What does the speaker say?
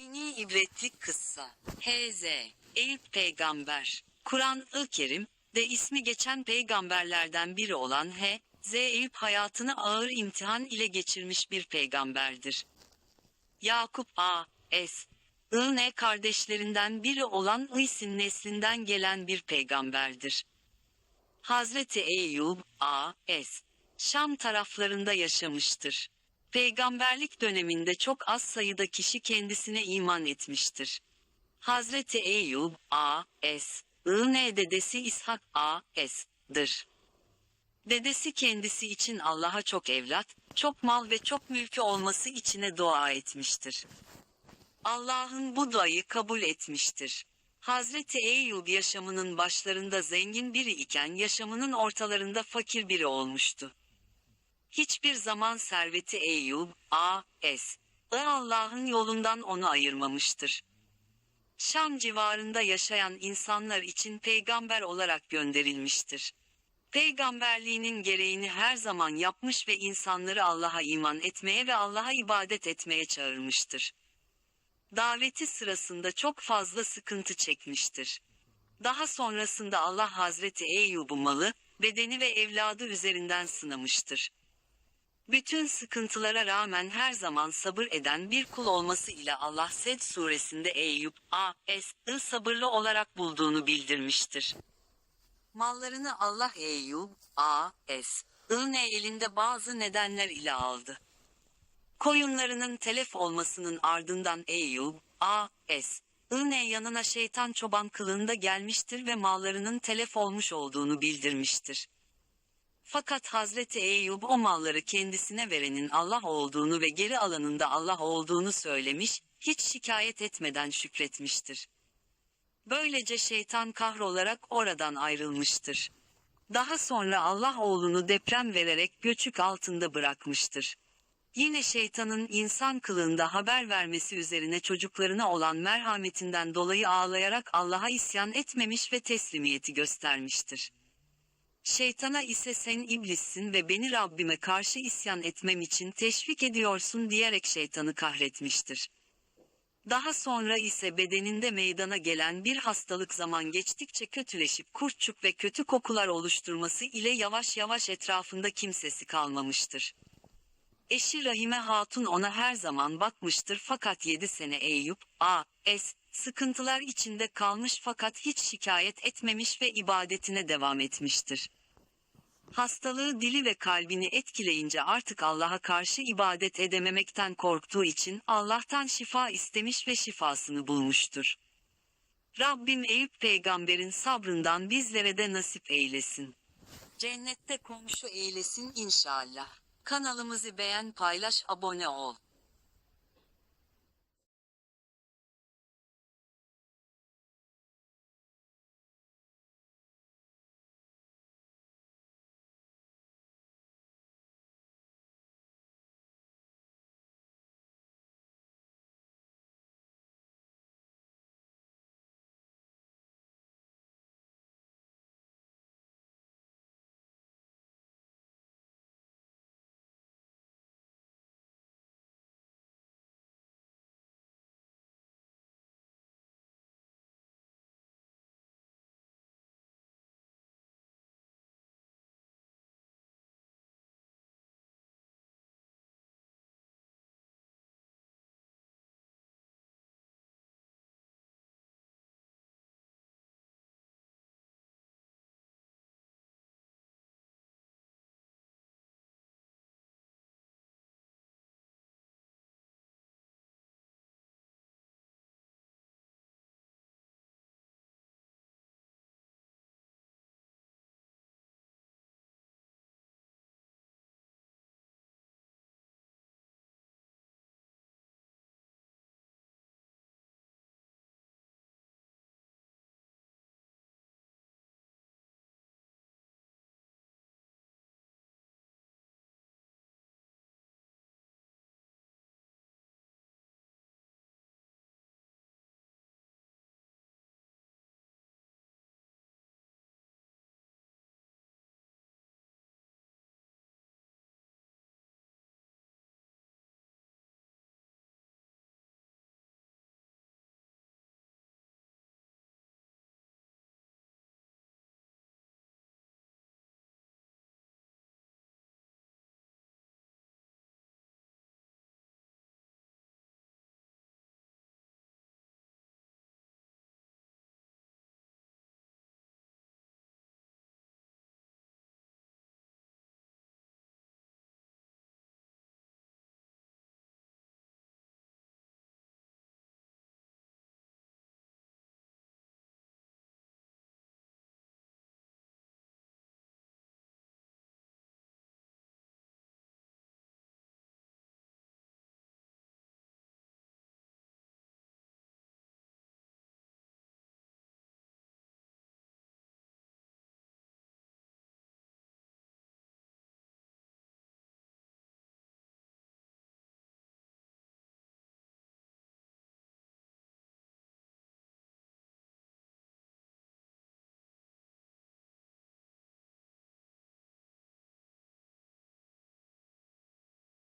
Dini ibretlik kıssa. H.Z. Eyüp Peygamber. Kur'an-ı Kerim de ismi geçen peygamberlerden biri olan H.Z. Eyüp hayatını ağır imtihan ile geçirmiş bir peygamberdir. Yakup A. S. I.N. kardeşlerinden biri olan İs'in neslinden gelen bir peygamberdir. Hazreti Eyyub A. S. Şam taraflarında yaşamıştır. Peygamberlik döneminde çok az sayıda kişi kendisine iman etmiştir. Hazreti Eyyub A. S. I.N. dedesi İshak A. S.'dır. Dedesi kendisi için Allah'a çok evlat, çok mal ve çok mülkü olması içine dua etmiştir. Allah'ın bu duayı kabul etmiştir. Hazreti Eyyub yaşamının başlarında zengin biri iken yaşamının ortalarında fakir biri olmuştu. Hiçbir zaman serveti Eyyub, A. S. Allah'ın yolundan onu ayırmamıştır. Şam civarında yaşayan insanlar için peygamber olarak gönderilmiştir. Peygamberliğinin gereğini her zaman yapmış ve insanları Allah'a iman etmeye ve Allah'a ibadet etmeye çağırmıştır. Daveti sırasında çok fazla sıkıntı çekmiştir. Daha sonrasında Allah Hazreti Eyyub'u malı, bedeni ve evladı üzerinden sınamıştır. Bütün sıkıntılara rağmen her zaman sabır eden bir kul olması ile Allah Sed suresinde Eyüp, A, S, sabırlı olarak bulduğunu bildirmiştir. Mallarını Allah Eyüp, A, S, I ne elinde bazı nedenler ile aldı. Koyunlarının telef olmasının ardından Eyüp, A, S, I ne yanına şeytan çoban kılığında gelmiştir ve mallarının telef olmuş olduğunu bildirmiştir. Fakat Hazreti Eyüp o malları kendisine verenin Allah olduğunu ve geri alanında Allah olduğunu söylemiş, hiç şikayet etmeden şükretmiştir. Böylece şeytan kahrolarak oradan ayrılmıştır. Daha sonra Allah oğlunu deprem vererek göçük altında bırakmıştır. Yine şeytanın insan kılığında haber vermesi üzerine çocuklarına olan merhametinden dolayı ağlayarak Allah'a isyan etmemiş ve teslimiyeti göstermiştir. Şeytana ise sen iblissin ve beni Rabbime karşı isyan etmem için teşvik ediyorsun diyerek şeytanı kahretmiştir. Daha sonra ise bedeninde meydana gelen bir hastalık zaman geçtikçe kötüleşip kurtçuk ve kötü kokular oluşturması ile yavaş yavaş etrafında kimsesi kalmamıştır. Eşi Rahime Hatun ona her zaman bakmıştır fakat 7 sene Eyüp, A, S, sıkıntılar içinde kalmış fakat hiç şikayet etmemiş ve ibadetine devam etmiştir. Hastalığı dili ve kalbini etkileyince artık Allah'a karşı ibadet edememekten korktuğu için Allah'tan şifa istemiş ve şifasını bulmuştur. Rabbim Eyüp peygamberin sabrından bizlere de nasip eylesin. Cennette komşu eylesin inşallah. Kanalımızı beğen paylaş abone ol.